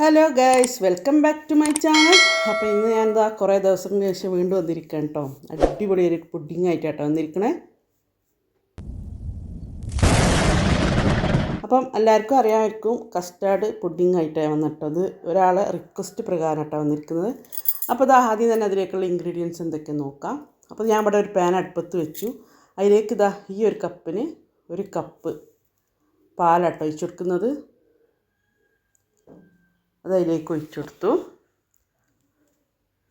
Hello guys welcome back to my channel അപ്പോൾ ഇന്ന് ഞാൻ എന്താ കുറേ ദിവസങ്ങൾക്ക് ശേഷം വീണ്ടും വന്നിരിക്കുകയാണ് കേട്ടോ അടിപൊളി ഒരു പുഡിങ് ആയിട്ടാട്ടോ വന്നിരിക്കണേ. അപ്പം എല്ലാവർക്കും അറിയാമായിരിക്കും കസ്റ്റാർഡ് പുഡിങ് ആയിട്ടാണ് വന്നിട്ടത്. ഒരാളെ റിക്വസ്റ്റ് പ്രകാരം വന്നിരിക്കുന്നത്. അപ്പോൾ ഇത് ആദ്യം തന്നെ അതിലേക്കുള്ള ഇൻഗ്രീഡിയൻസ് എന്തൊക്കെ നോക്കാം. അപ്പോൾ ഞാൻ ഇവിടെ ഒരു പാൻ അടുപ്പത്ത് വെച്ചു. അതിലേക്ക് ഇതാ ഈ ഒരു കപ്പിന് ഒരു കപ്പ് പാലാട്ടോ ഒഴിച്ചു കൊടുക്കുന്നത്. അത് അതിലേക്ക് ഒഴിച്ചെടുത്തു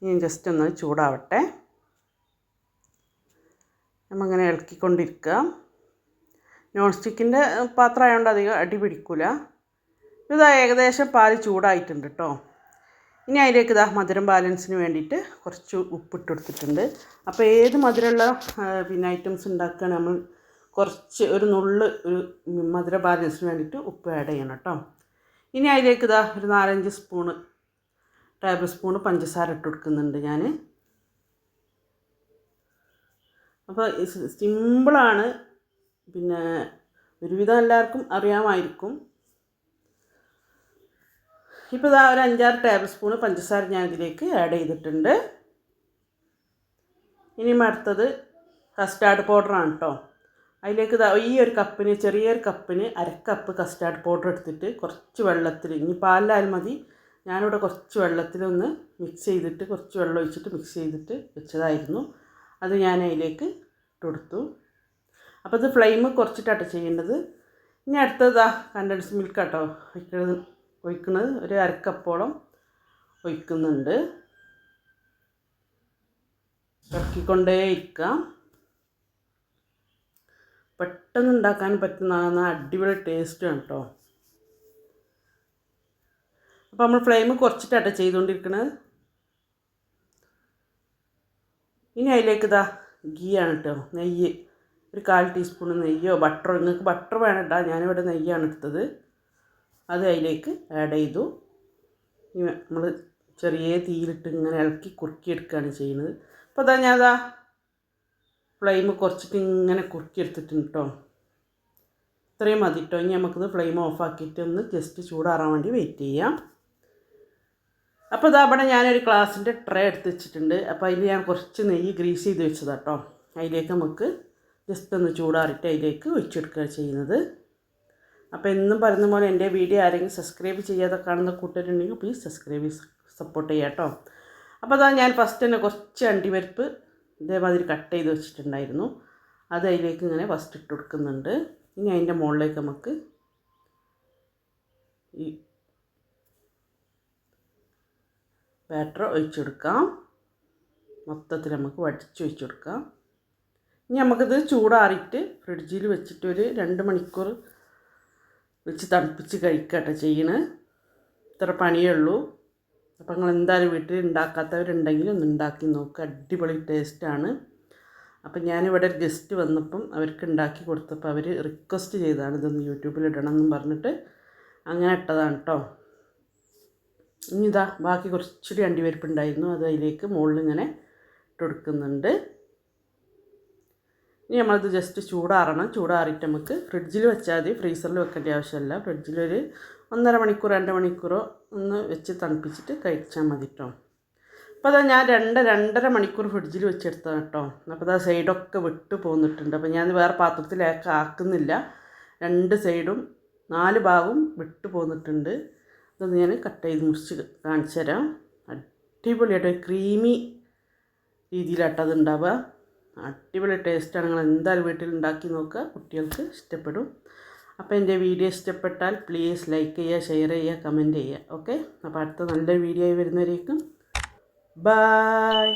ഇനി ജസ്റ്റ് ഒന്ന് ചൂടാവട്ടെ. നമ്മങ്ങനെ ഇളക്കിക്കൊണ്ടിരിക്കുക. നോൺ സ്റ്റിക്കിന്റെ പാത്രം ആയതുകൊണ്ട് അധികം അടി പിടിക്കില്ല ഇത് ഏകദേശം പാൽ ചൂടായിട്ടുണ്ട് കേട്ടോ ഇനി അതിലേക്ക് ഇതാ മധുരം ബാലൻസിന് വേണ്ടിയിട്ട് കുറച്ച് ഉപ്പിട്ട് കൊടുത്തിട്ടുണ്ട്. അപ്പോൾ ഏത് മധുരമുള്ള പിന്നെ ഐറ്റംസ് ഉണ്ടാക്കുകയാണ് നമ്മൾ കുറച്ച് ഒരു നുള്ള് ഒരു മധുര ബാലൻസിന് വേണ്ടിയിട്ട് ഉപ്പ് ആഡ് ചെയ്യണം കേട്ടോ ഇനി അതിലേക്ക് ഇതാ ഒരു നാലഞ്ച് സ്പൂണ് ടേബിൾ സ്പൂണ് പഞ്ചസാര ഇട്ട് കൊടുക്കുന്നുണ്ട് ഞാൻ അപ്പോൾ സിമ്പിളാണ്. പിന്നെ ഒരുവിധം എല്ലാവർക്കും അറിയാമായിരിക്കും. ഇപ്പോൾ ഇതാ ഒരു അഞ്ചാറ് ടേബിൾ സ്പൂണ് പഞ്ചസാര ഞാൻ ഇതിലേക്ക് ആഡ് ചെയ്തിട്ടുണ്ട്. ഇനി അടുത്തത് കസ്റ്റാർഡ് പൗഡറാണ് കേട്ടോ അതിലേക്ക് ഈ ഒരു കപ്പിന് ചെറിയൊരു കപ്പിന് അരക്കപ്പ് കസ്റ്റാർഡ് പൗഡർ എടുത്തിട്ട് കുറച്ച് വെള്ളത്തിൽ ഇനി പാലിലായാലും മതി. ഞാനിവിടെ കുറച്ച് വെള്ളത്തിലൊന്ന് മിക്സ് ചെയ്തിട്ട് കുറച്ച് വെള്ളം ഒഴിച്ചിട്ട് മിക്സ് ചെയ്തിട്ട് വെച്ചതായിരുന്നു. അത് ഞാൻ അതിലേക്ക് ഇട്ടുകൊടുത്തു അപ്പോൾ ഇത് ഫ്ലെയിം കുറച്ചിട്ടാട്ടോ ചെയ്യേണ്ടത്. ഇനി അടുത്തതാ കണ്ടൻസ് മിൽക്ക് കേട്ടോ ഒഴിക്കുന്നത് ഒഴിക്കുന്നത് ഒരു അരക്കപ്പോളം ഒഴിക്കുന്നുണ്ട്. ഇറക്കിക്കൊണ്ടേ ഇരിക്കാം പെട്ടെന്ന് ഉണ്ടാക്കാൻ പറ്റുന്നതാണ് അടിപൊളി ടേസ്റ്റാണ് കേട്ടോ അപ്പോൾ നമ്മൾ ഫ്ലെയിം കുറച്ചിട്ടാട്ടോ ചെയ്തുകൊണ്ടിരിക്കുന്നത് ഇനി അതിലേക്ക് ഇതാ ഗീ ആണ് കേട്ടോ നെയ്യ്. ഒരു കാൽ ടീസ്പൂൺ നെയ്യോ ബട്ടറോ നിങ്ങൾക്ക് ബട്ടർ വേണം കേട്ടോ ഞാനിവിടെ നെയ്യാണ് എടുത്തത്. അത് അതിലേക്ക് ആഡ് ചെയ്തു. നമ്മൾ ചെറിയ തീയിലിട്ട് ഇങ്ങനെ ഇളക്കി കുറുക്കിയെടുക്കുകയാണ് ചെയ്യുന്നത്. അപ്പോൾ അതാ ഞാൻ അതാ ഫ്ലെയിം കുറച്ചിട്ട് ഇങ്ങനെ കുറുക്കിയെടുത്തിട്ടുണ്ട് കേട്ടോ ഇത്രയും മതി കേട്ടോ ഇനി നമുക്കിത് ഫ്ലെയിം ഓഫാക്കിയിട്ട് ഒന്ന് ജസ്റ്റ് ചൂടാറാൻ വേണ്ടി വെയിറ്റ് ചെയ്യാം. അപ്പോൾ ഇതാ ഇവിടെ ഞാനൊരു ഗ്ലാസിന്റെ ട്രേ എടുത്ത് വെച്ചിട്ടുണ്ട്. അപ്പോൾ അതിൽ ഞാൻ കുറച്ച് നെയ്യ് ഗ്രീസ് ചെയ്ത് വെച്ചതാണ് കേട്ടോ അതിലേക്ക് നമുക്ക് ജസ്റ്റ് ഒന്ന് ചൂടാറിയിട്ട് അതിലേക്ക് ഒഴിച്ചെടുക്കുക ചെയ്യുന്നത്. അപ്പോൾ എന്നും പറയുന്ന പോലെ എന്റെ വീഡിയോ ആരെങ്കിലും സബ്സ്ക്രൈബ് ചെയ്യാതെ കാണുന്ന കൂട്ടരുണ്ടെങ്കിൽ പ്ലീസ് സബ്സ്ക്രൈബ് സപ്പോർട്ട് ചെയ്യാം കേട്ടോ അപ്പോൾ അതാ ഞാൻ ഫസ്റ്റ് തന്നെ കുറച്ച് അണ്ടിപരിപ്പ് ഇതേമാതിരി കട്ട് ചെയ്ത് വെച്ചിട്ടുണ്ടായിരുന്നു. അത് അതിലേക്ക് ഇങ്ങനെ ഫസ്റ്റ് ഇട്ട് കൊടുക്കുന്നുണ്ട്. ഇനി അതിന്റെ മുകളിലേക്ക് നമുക്ക് ഈ ബാറ്റർ ഒഴിച്ചെടുക്കാം മൊത്തത്തിൽ നമുക്ക് വടിച്ച് വെച്ചെടുക്കാം ഇനി നമുക്കിത് ചൂടാറിയിട്ട് ഫ്രിഡ്ജിൽ വെച്ചിട്ട് ഒരു രണ്ട് മണിക്കൂർ വെച്ച് തണുപ്പിച്ച് കഴിക്കട്ടെ ചെയ്യണേ. ഇത്ര പണിയേ ഉള്ളൂ. അപ്പോൾ നിങ്ങൾ എന്തായാലും വീട്ടിൽ ഉണ്ടാക്കാത്തവരുണ്ടെങ്കിൽ ഒന്ന് ഉണ്ടാക്കി നോക്കുക അടിപൊളി ടേസ്റ്റാണ്. അപ്പം ഞാനിവിടെ ഗസ്റ്റ് വന്നപ്പം അവർക്ക് ഉണ്ടാക്കി കൊടുത്തപ്പോൾ അവർ റിക്വസ്റ്റ് ചെയ്താണ് ഇതൊന്ന് യൂട്യൂബിൽ ഇടണം എന്നും പറഞ്ഞിട്ട്. അങ്ങനെ ഇട്ടതാണ് കേട്ടോ ഇനി ഇതാ ബാക്കി കുറച്ചുകൂടി അണ്ടിവരിപ്പുണ്ടായിരുന്നു അത് അതിലേക്ക് മുകളിൽ ഇങ്ങനെ ഇട്ട് കൊടുക്കുന്നുണ്ട്. ഇനി നമ്മളത് ജസ്റ്റ് ചൂടാറണം. ചൂടാറിയിട്ട് നമുക്ക് ഫ്രിഡ്ജിൽ വെച്ചാൽ മതി. ഫ്രീസറിൽ വെക്കേണ്ട ആവശ്യമില്ല. ഫ്രിഡ്ജിലൊരു ഒന്നര മണിക്കൂർ രണ്ട് മണിക്കൂറോ ഒന്ന് വെച്ച് തണുപ്പിച്ചിട്ട് കഴിച്ചാൽ മതി കേട്ടോ അപ്പോൾ അതാ ഞാൻ രണ്ട് രണ്ടര മണിക്കൂർ ഫ്രിഡ്ജിൽ വെച്ചെടുത്തതാണ് കേട്ടോ അപ്പോൾ അതാ സൈഡൊക്കെ വിട്ട് പോന്നിട്ടുണ്ട്. അപ്പോൾ ഞാൻ വേറെ പാത്രത്തിലേക്ക് ആക്കുന്നില്ല. രണ്ട് സൈഡും നാല് ഭാഗവും വിട്ട് പോന്നിട്ടുണ്ട്. ഇതൊന്ന് ഞാൻ കട്ട് ചെയ്ത് മുറിച്ച് കാണിച്ചു തരാം. അടിപൊളിയായിട്ട്. ക്രീമി രീതിയിലാട്ടത് ഉണ്ടാവുക. അടിപൊളി ടേസ്റ്റാണ്. നിങ്ങൾ എന്തായാലും വീട്ടിൽ ഉണ്ടാക്കി നോക്കുക. കുട്ടികൾക്ക് ഇഷ്ടപ്പെടും. അപ്പോൾ എന്റെ വീഡിയോ ഇഷ്ടപ്പെട്ടാൽ പ്ലീസ് ലൈക്ക് ചെയ്യുക ഷെയർ ചെയ്യുക കമന്റ് ചെയ്യുക. ഓക്കെ? അപ്പോൾ അടുത്ത നല്ല വീഡിയോ ആയി വരുന്നവരേക്കും. ബായ്